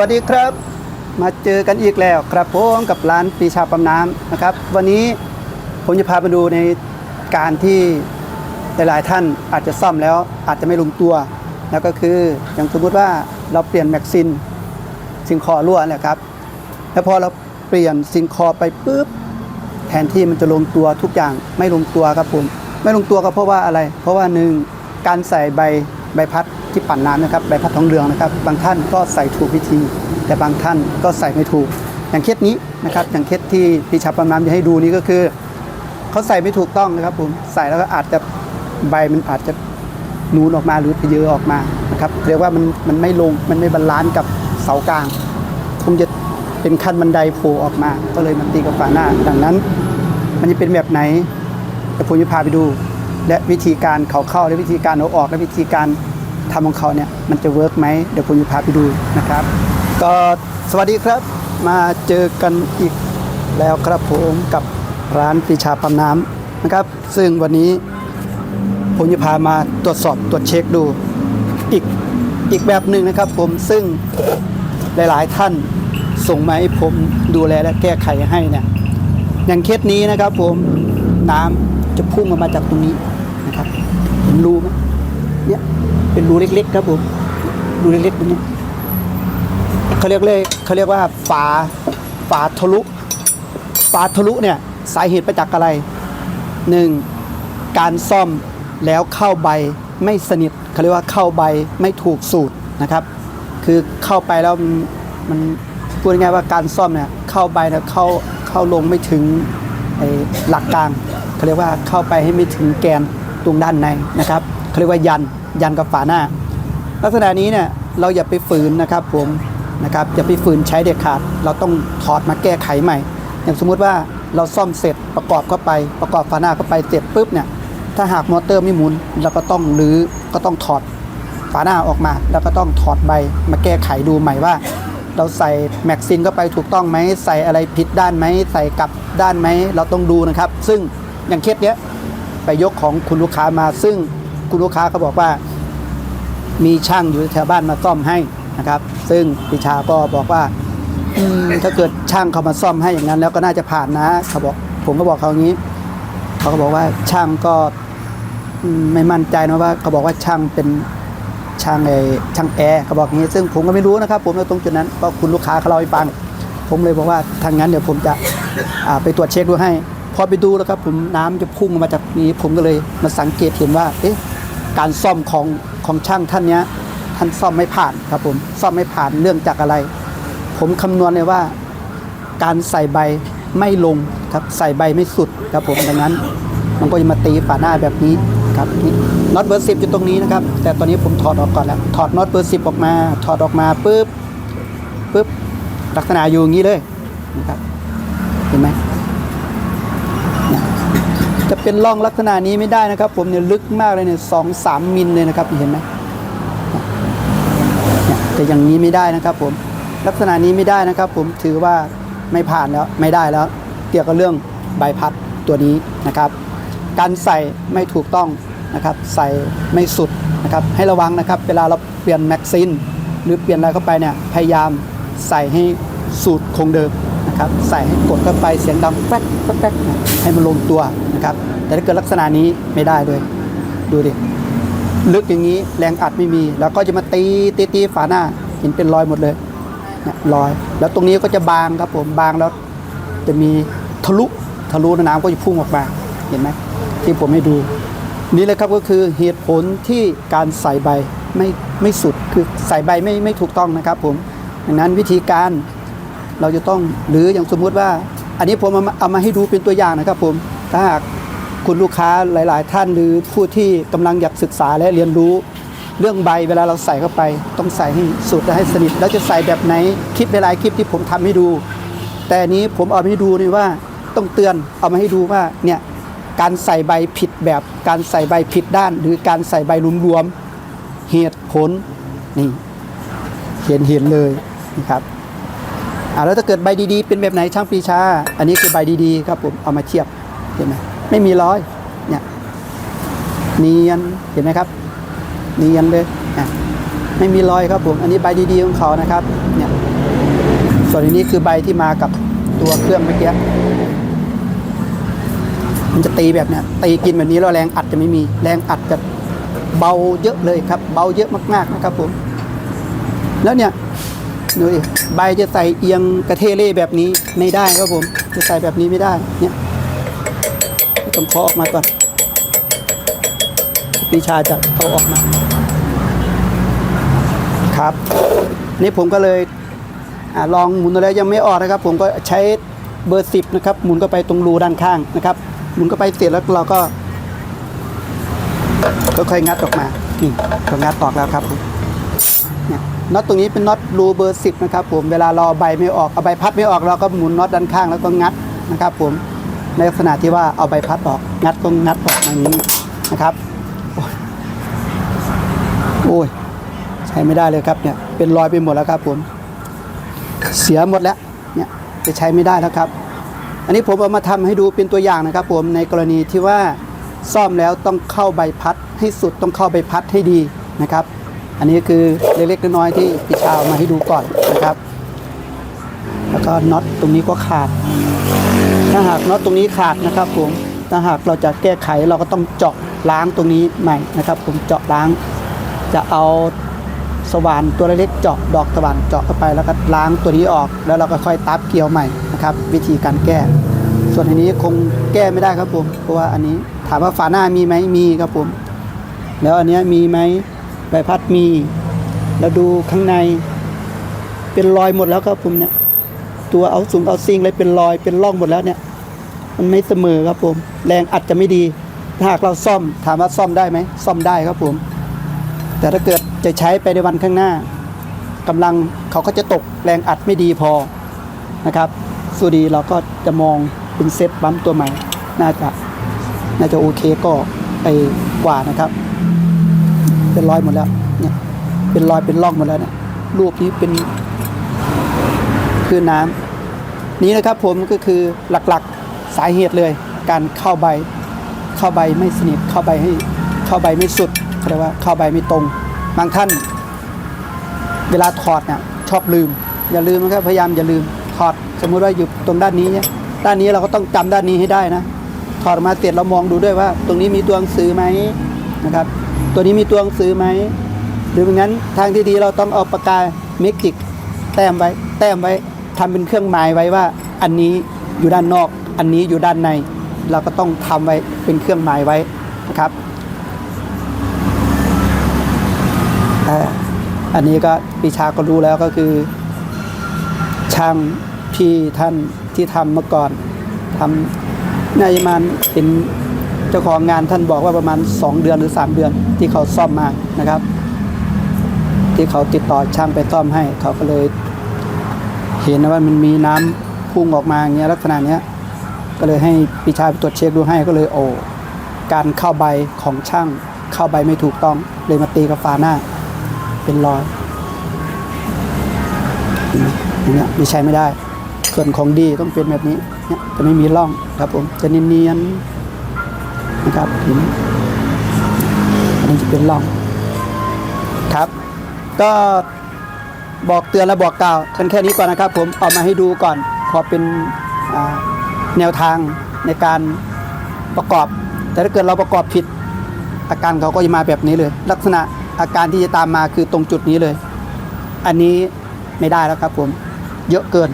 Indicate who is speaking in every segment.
Speaker 1: วัสดีครับ มาเจอกันอีกแล้วครับผมกับร้านปีชาปั๊มน้ำนะครับ วันนี้ผมจะพาไปดูในการที่หลายๆท่านอาจจะซ่อมแล้วอาจจะไม่ลงตัว แล้วก็คืออย่างสมมติว่าเราเปลี่ยนแม็กซินซิงคอรั่วนี่ยครับ แล้วพอเราเปลี่ยนซิงคอไปปุ๊บแทนที่มันจะลงตัวทุกอย่างไม่ลงตัวครับผมไม่ลงตัวก็เพราะว่าอะไร เพราะว่าหนึ่งการใส่ใบใบพัด ที่ปั่นน้ำนะครับใบพัดทองเหลืองนะครับ บางท่านก็ใส่ถูกวิธี แต่บางท่านก็ใส่ไม่ถูก อย่างเคสนี้นะครับ อย่างเคสที่พี่ชาปั๊มน้ำจะให้ดูนี้ก็คือเขาใส่ไม่ถูกต้องนะครับผมใส่แล้วก็อาจจะใบมันอาจจะนูนออกมาหรือเพเยอออกมานะครับเรียกว่ามันมันไม่ลงมันไม่บาลานซ์กับเสากลางคงจะเป็นขั้นบันไดโผล่ออกมา ก็เลยมันตีกับฝาหน้า ดังนั้น มันจะเป็นแบบไหนเดี๋ยวผมจะพาไปดู และวิธีการเขาเข้าและวิธีการเอาออกและวิธีการ ทำของเขาเนี่ยมันจะเวิร์กไหมเดี๋ยวผมจะพาไปดูนะครับ ก็สวัสดีครับ มาเจอกันอีกแล้วครับผมกับร้านปีชาปั๊มน้ำนะครับ ซึ่งวันนี้ผมจะพามาตรวจสอบตรวจเช็คดูอีกอีกแบบหนึ่งนะครับ ผมซึ่งหลาย ๆ ท่านส่งมาให้ผมดูแลและแก้ไขให้เนี่ยอย่างเคสนี้นะครับ ผมน้ำจะพุ่งออกมาจากตรงนี้นะครับเห็นรูไหม เป็นรูเล็ก ๆ ครับผมรูเล็กๆตรงนี้เขาเรียกเลยเขาเรียกว่าฝาฝาทะลุฝาทะลุเนี่ยสาเหตุมาจากอะไรหนึ่งการซ่อมแล้วเข้าใบไม่สนิทเขาเรียกว่าเข้าใบไม่ถูกสูตรนะครับ คือเข้าไปแล้วมันพูดง่ายๆว่าการซ่อมเนี่ยเข้าไปเนี่ยเข้าเข้าลงไม่ถึงหลักกลางเขาเรียกว่าเข้าไปให้ไม่ถึงแกนตรงด้านในนะครับเขาเรียกว่ายัน ยันกับฝาหน้า ลักษณะนี้เนี่ยเราอย่าไปฝืนนะครับผมนะครับอย่าไปฝืนใช้เด็ดขาด เราต้องถอดมาแก้ไขใหม่ อย่างสมมุติว่าเราซ่อมเสร็จประกอบเข้าไป ประกอบฝาหน้าเข้าไปเสร็จปุ๊บเนี่ยถ้าหากมอเตอร์ไม่หมุนเราก็ต้องรื้อก็ต้องถอดฝาหน้าออกมา แล้วก็ต้องถอดใบมาแก้ไขดูใหม่ว่า เราใส่แม็กซินเข้าไปถูกต้องไหมใส่อะไรผิดด้านไหมใส่กลับด้านไหมเราต้องดูนะครับ ซึ่งอย่างเคสเนี้ยไปยกของคุณลูกค้ามาซึ่งคุณลูกค้าเขาบอกว่า มีช่างอยู่แถวบ้านมาซ่อมให้นะครับ ซึ่งปิชาก็บอกว่าถ้าเกิดช่างเขามาซ่อมให้อย่างนั้น แล้วก็น่าจะผ่านนะเขาบอกผมก็บอกเขาอย่างนี้ เขาก็บอกว่าช่างก็ไม่มั่นใจนะว่าเขาบอกว่าช่างเป็นช่างไอช่างแอร์เขาบอกอย่างนี้ซึ่งผมก็ไม่รู้นะครับ ผมตรงจุดนั้นก็คุณลูกค้าเขาเล่าให้ฟัง ผมเลยบอกว่าทางนั้นเดี๋ยวผมจะไปตรวจเช็คดูให้ พอไปดูแล้วครับผมน้ำจะพุ่งออกมาจากนี้ ผมก็เลยมาสังเกตเห็นว่าเอ๊ะการซ่อมของ ของช่างท่านเนี้ยท่านซ่อมไม่ผ่านครับผมซ่อมไม่ผ่านเรื่องจากอะไร ผมคำนวณเลยว่า การใส่ใบไม่ลงครับใส่ใบไม่สุดครับผมดังนั้น มันก็จะมาตีฝาหน้าแบบนี้ครับนี่น็อตเบอร์สิบอยู่ตรงนี้นะครับ แต่ตอนนี้ผมถอดออกก่อนแล้วถอดน็อตเบอร์สิบออกมา ถอดออกมาปุ๊บปุ๊บลักษณะอยู่อย่างนี้เลยนะครับเห็นไหม จะเป็นร่องลักษณะนี้ไม่ได้นะครับ ผมเนี่ยลึกมากเลยเนี่ยสองสามมิลเลยนะครับเห็นไหมเนี่ยแต่อย่างนี้ไม่ได้นะครับผมลักษณะนี้ไม่ได้นะครับ ผมถือว่าไม่ผ่านแล้วไม่ได้แล้ว เกี่ยวกับเรื่องใบพัดตัวนี้นะครับ การใส่ไม่ถูกต้องนะครับ ใส่ไม่สุดนะครับ ให้ระวังนะครับ เวลาเราเปลี่ยนแม็กซินหรือเปลี่ยนอะไรเข้าไปเนี่ยพยายามใส่ให้สูตรคงเดิม นะครับใส่ให้กดเข้าไปเสียงดังแป๊กแป๊กให้มันลงตัวนะครับแต่ถ้าเกิดลักษณะนี้ไม่ได้เลย ดูดิลึกอย่างนี้แรงอัดไม่มี แล้วก็จะมาตีตีตีฝาหน้าเห็นเป็นรอยหมดเลยเนี่ยรอย แล้วตรงนี้ก็จะบางครับผมบางแล้ว จะมีทะลุทะลุน้ำก็จะพุ่งออกมาเห็นไหมที่ผมให้ดู นี่เลยครับก็คือเหตุผลที่การใส่ใบไม่ไม่สุดคือใส่ใบไม่ไม่ถูกต้องนะครับผมดังนั้นวิธีการ เราจะต้องหรืออย่างสมมุติว่า อันนี้ผมเอามาให้ดูเป็นตัวอย่างนะครับผมถ้าหากคุณลูกค้าหลาย ๆ ท่านหรือผู้ที่กำลังอยากศึกษาและเรียนรู้ เรื่องใบเวลาเราใส่เข้าไป ต้องใส่ให้สุดและให้สนิทแล้วจะใส่แบบไหนคลิปหลายๆคลิปที่ผมทำให้ดู แต่นนี้ผมเอามาให้ดูนี่ว่าต้องเตือนเอามาให้ดูว่าเนี่ยการใส่ใบผิดแบบการใส่ใบผิดด้าน หรือการใส่ใบรวมๆเหตุผลนี่เห็นเห็นเลยนะครับ อ่าแล้วถ้าเกิดใบดีๆ เป็นแบบไหนช่างปีชา อันนี้คือใบดีๆครับผมเอามาเทียบเห็นไหมไม่มีร้อยเนี่ยเนียนเห็นไหมครับเนียนเลยอะไม่มีรอยครับผม อันนี้ใบดีๆของเขานะครับเนี่ยส่วนอันนี้คือใบที่มากับตัวเครื่องเมื่อกี้มันจะตีแบบเนี้ยตีกินแบบนี้แล้วแรงอัดจะไม่มีแรงอัดจะเบาเยอะเลยครับ เบาเยอะมากๆนะครับผม แล้วเนี่ย ดูดิใบจะใส่เอียงกระเทเล่แบบนี้ไม่ได้ครับผม จะใส่แบบนี้ไม่ได้เนี่ยต้องเคาะออกมาก่อนปีชาจะเอาออกมา ครับ นี่ผมก็เลยอลองหมุนแล้วยังไม่ออกนะครับ ผมก็ใช้เบอร์สิบนะครับหมุนก็ไปตรงรูด้านข้างนะครับหมุนก็ไปเสร็จแล้วเราก็ค่อยๆงัดออกมานี่ก็งัดออกแล้วครับผม น็อตตรงนี้เป็นน็อตรูเบอร์สิบนะครับผมเวลาเราเอใบไม่ออกเอาใบพัดไม่ออกเราก็หมุนน็อตด้านข้างแล้วก็งัดนะครับผมในลักษณะที่ว่าเอาใบพัดออกงัดก็งัดออกอย่างนี้นะครับโอ้ยใช้ไม่ได้เลยครับเนี่ยเป็นรอยไปหมดแล้วครับผมเสียหมดแล้วเนี่ยจะใช้ไม่ได้แล้วครับ อันนี้ผมเอามาทำให้ดูเป็นตัวอย่างนะครับ ผมในกรณีที่ว่าซ่อมแล้วต้องเข้าใบพัดให้สุดต้องเข้าใบพัดให้ดีนะครับ อันนี้คือเล็กๆน้อยๆที่พี่ชาวมาให้ดูก่อนนะครับ แล้วก็น็อตตรงนี้ก็ขาด ถ้าหากน็อตตรงนี้ขาดนะครับผมถ้าหากเราจะแก้ไขเราก็ต้องเจาะล้างตรงนี้ใหม่นะครับผมเจาะล้าง จะเอาสว่านตัวเล็กๆเจาะดอกสว่านเจาะเข้าไปแล้วก็ล้างตัวนี้ออก แล้วเราก็ค่อยตับเกลียวใหม่นะครับ วิธีการแก้ ส่วนอันนี้คงแก้ไม่ได้ครับผมเพราะว่าอันนี้ถามว่าฝาหน้ามีไหมมีครับผม แล้วอันเนี้ยมีไหม พัดมีแล้วดูข้างใน เป็นรอยหมดแล้วครับผมเนี่ย ตัวเอาสูงเอาซิงเลยเป็นรอยเป็นร่องหมดแล้วเนี่ย มันไม่เสมอครับผม แรงอัดจะไม่ดี ถ้าหากเราซ่อมถามว่าซ่อมได้ไหมซ่อมได้ครับผม แต่ถ้าเกิดจะใช้ไปในวันข้างหน้ากำลังเขาก็จะตกแรงอัดไม่ดีพอนะครับสุดีเราก็จะมองเป็นเซตปั๊มตัวใหม่ น่าจะน่าจะโอเคก็ไปกว่านะครับ เป็นรอยหมดแล้วเนี่ยเป็นรอยเป็นร่องหมดแล้วเนี่ยรูปนี้เป็นคือน้ำนี้นะครับผมก็คือหลักๆสาเหตุเลย การเข้าใบ เข้าใบไม่สนิทเข้าใบให้เข้าใบไม่สุดเรียกว่าเข้าใบไม่ตรง บางท่าน เวลาถอดเนี่ยชอบลืม อย่าลืมนะครับพยายามอย่าลืมถอดสมมุติว่าอยู่ตรงด้านนี้เนี่ยด้านนี้เราก็ต้องจำด้านนี้ให้ได้นะถอดมาเสร็จเรามองดูด้วยว่า ตรงนี้มีตัวหนังสือไหมนะครับ ตัวนี้มีตัวหนังสือไหมหรือไม่งั้นทางที่ดีเราต้องเอาปากกาเมจิกแต้มไว้ แต้มไว้ทำเป็นเครื่องหมายไว้ว่า อันนี้อยู่ด้านนอก อันนี้อยู่ด้านใน เราก็ต้องทำไว้เป็นเครื่องหมายไว้นะครับอันนี้ก็ปีชาก็รู้แล้วก็คือ ช่างพี่ท่านที่ทำเมื่อก่อนทำนาจะประมาณเป็น เจ้าของงานท่านบอกว่าประมาณ 2 เดือนหรือ 3 เดือนที่เขาซ่อมมานะครับ ที่เขาติดต่อช่างไปซ่อมให้ เขาก็เลยเห็นว่ามันมีน้ำพุ่งออกมาอย่างเงี้ยลักษณะเนี้ยก็เลยให้ปีชาไปตรวจเช็คดูให้ก็เลยโอ้การเข้าใบของช่างเข้าใบไม่ถูกต้องเลยมาตีกับฝาหน้า เป็นรอยอย่างเงี้ยนี่ใช้ไม่ได้ ส่วนของดีต้องเป็นแบบนี้เนี่ยจะไม่มีร่องครับผมจะเนียนๆ นะครับห็นอันนี้จะเป็นร่องครับ ก็บอกเตือนและบอกกล่าวกันแค่นี้ก่อนนะครับ ผมเอามาให้ดูก่อน พอเป็นแนวทางในการประกอบ แต่ถ้าเกิดเราประกอบผิด อาการเขาก็จะมาแบบนี้เลย ลักษณะอาการที่จะตามมาคือตรงจุดนี้เลย อันนี้ไม่ได้แล้วครับผม เยอะเกิน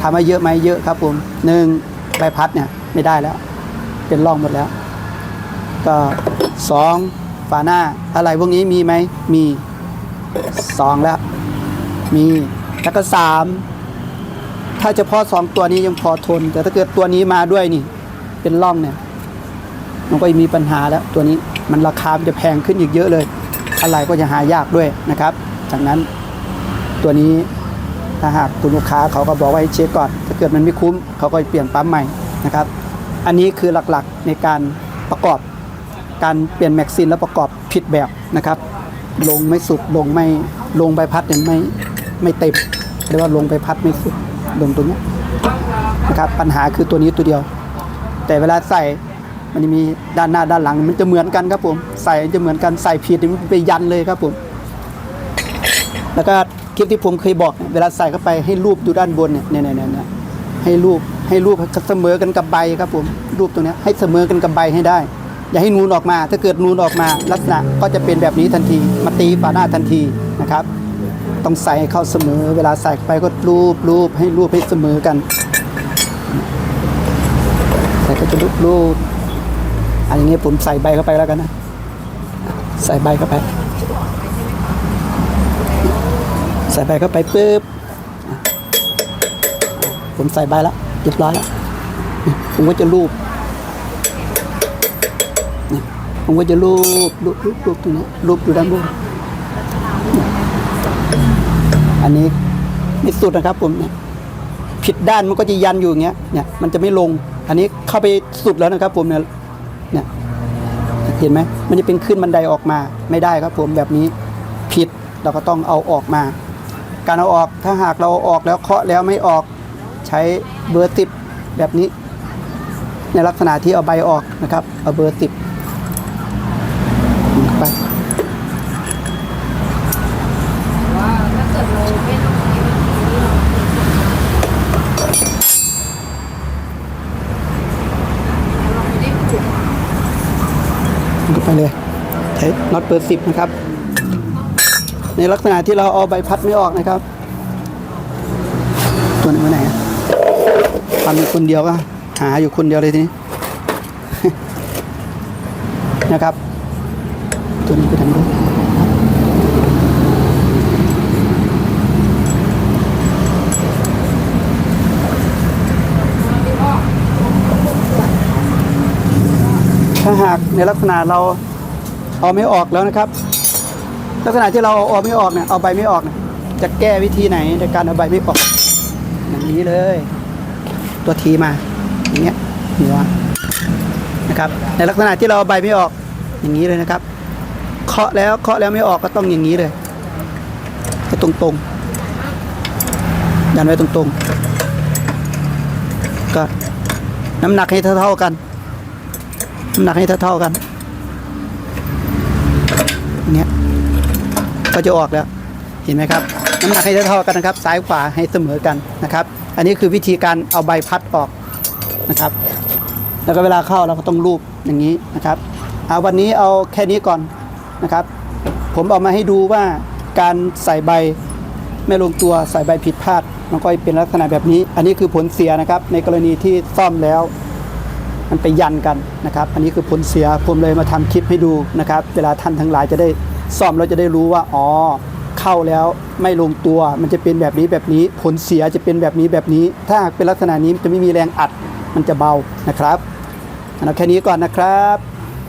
Speaker 1: ถามว่าเยอะไหมเยอะครับผมหนึ่งใบพัดเนี่ยไม่ได้แล้ว เป็นร่องหมดแล้ว ก็สองฝาหน้าอะไรพวกนี้มีไหมมีสองแล้ว มีแล้วก็สามถ้าเฉพาะสองตัวนี้ยังพอทน แต่ถ้าเกิดตัวนี้มาด้วยนี่ เป็นร่องเนี่ย มันก็มีปัญหาแล้วตัวนี้มันราคามจะแพงขึ้นอีกเยอะเลย อะไรก็จะหายากด้วยนะครับจากนั้นตัวนี้ถ้าหากคุณลูกค้าเขาก็บอกว่าให้เช็คก่อน ถ้าเกิดมันไม่คุ้มเขาก็เปลี่ยนปั๊มใหม่นะครับ อันนี้คือหลักๆในการประกอบ การเปลี่ยนแม็กซินแล้วประกอบผิดแบบนะครับ ลงไม่สุดลงไม่ลงใบพัดเนี่ยไม่ไม่เต็มเรียกว่าลงใบพัดไม่สุดลงตรงนี้นะครับปัญหาคือตัวนี้ตัวเดียว แต่เวลาใส่มันมีด้านหน้าด้านหลังมันจะเหมือนกันครับผมใส่จะเหมือนกันใส่ผิดมันไปยันเลยครับผมแล้วก็คลิปที่ผมเคยบอก เวลาใส่เข้าไปให้รูปดูด้านบนเนี่ยเนี่ยเนี่ยเนี่ยให้รูปให้รูปเสมอกันกับใบครับผมรูปตรงนี้ให้เสมอกันกับใบให้ได้ อย่าให้นูนออกมา ถ้าเกิดนูนออกมา ลักษณะก็จะเป็นแบบนี้ทันที มาตีฝาหน้าทันทีนะครับ ต้องใส่เข้าเสมอ เวลาใส่ไปก็รูปรูปให้รูปให้เสมอกันใส่ก็จะรูปรูปอันอย่างนี้ผมใส่ใบเข้าไปแล้วกันนะ ใส่ใบเข้าไป ใส่ใบเข้าไปปุ๊บผมใส่ใบแล้วเรียบร้อยแล้วผมก็จะรูปนี่ ผมก็จะรูปรูปรูปรูปตรงนี้รูปอยู่ด้านบนอันนี้ไม่สุดนะครับผมเนี่ยผิดด้านมันก็จะยันอยู่อย่างเงี้ยเนี่ยมันจะไม่ลง อันนี้เข้าไปสุดแล้วนะครับ ผมเนี่ยเนี่ยเห็นไหมมันจะเป็นขึ้นบันไดออกมาไม่ได้ครับ ผมแบบนี้ผิดเราก็ต้องเอาออกมา การเอาออกถ้าหากเราอาออกแล้วเคาะแล้วไม่ออกใช้เบอร์ติบแบบนี้ ในลักษณะที่เอาใบออกนะครับ เอาเบอร์ติบไป
Speaker 2: ว่าถ้าเกิดเราไม่ต้องใช้วิธีนี้เราเราไม่ได้ปลูก
Speaker 1: ก็ไป เลยใช้น็อตเปิดสิบนะครับ ในลักษณะที่เราเอาใบพัดไม่ออกนะครับ ตัวนี้ไปไหนทำอยู่คนเดียวก็หาอยู่คนเดียวเลยทีนี้นะครับ ตัวนี้ไปทางนู้น ในลักษณะเราเอาไม่ออกแล้วนะครับ ลักษณะที่เราเอาออกไม่ออกเนี่ยเอาใบไม่ออกเนี่ยจะแก้วิธีไหนในการเอาใบไม่ออกอย่างนี้เลย ตัวทีมาอย่างเงี้ยหัวนะครับ ในลักษณะที่เราเอาใบไม่ออกอย่างนี้เลยนะครับเคาะแล้วเคาะแล้วไม่ออกก็ต้องอย่างนี้เลยให้ตรงตรงๆยันไว้ตรงๆก็น้ำหนักให้เท่าๆกัน น้ำหนักให้เท่าๆกันอย่างเงี้ยก็จะออกแล้วเห็นไหมครับ น้ำหนักให้เท่าๆกันนะครับ ซ้ายขวาให้เสมอกันนะครับ อันนี้คือวิธีการเอาใบพัดออกนะครับ แล้วก็เวลาเข้าเราก็ต้องรูปอย่างนี้นะครับเอาวันนี้เอาแค่นี้ก่อนนะครับ ผมเอามาให้ดูว่าการใส่ใบไม่ลงตัวใส่ใบผิดพลาดมันก็เป็นลักษณะแบบนี้ อันนี้คือผลเสียนะครับ ในกรณีที่ซ่อมแล้ว มันไปยันกันนะครับ อันนี้คือผลเสียผมเลยมาทำคลิปให้ดูนะครับ เวลาท่านทั้งหลายจะได้ซ่อมเราจะได้รู้ว่าอ๋อเข้าแล้วไม่ลงตัวมันจะเป็นแบบนี้แบบนี้ผลเสียจะเป็นแบบนี้แบบนี้ ถ้าเป็นลักษณะนี้จะไม่มีแรงอัดมันจะเบานะครับเอาแค่นี้ก่อนนะครับ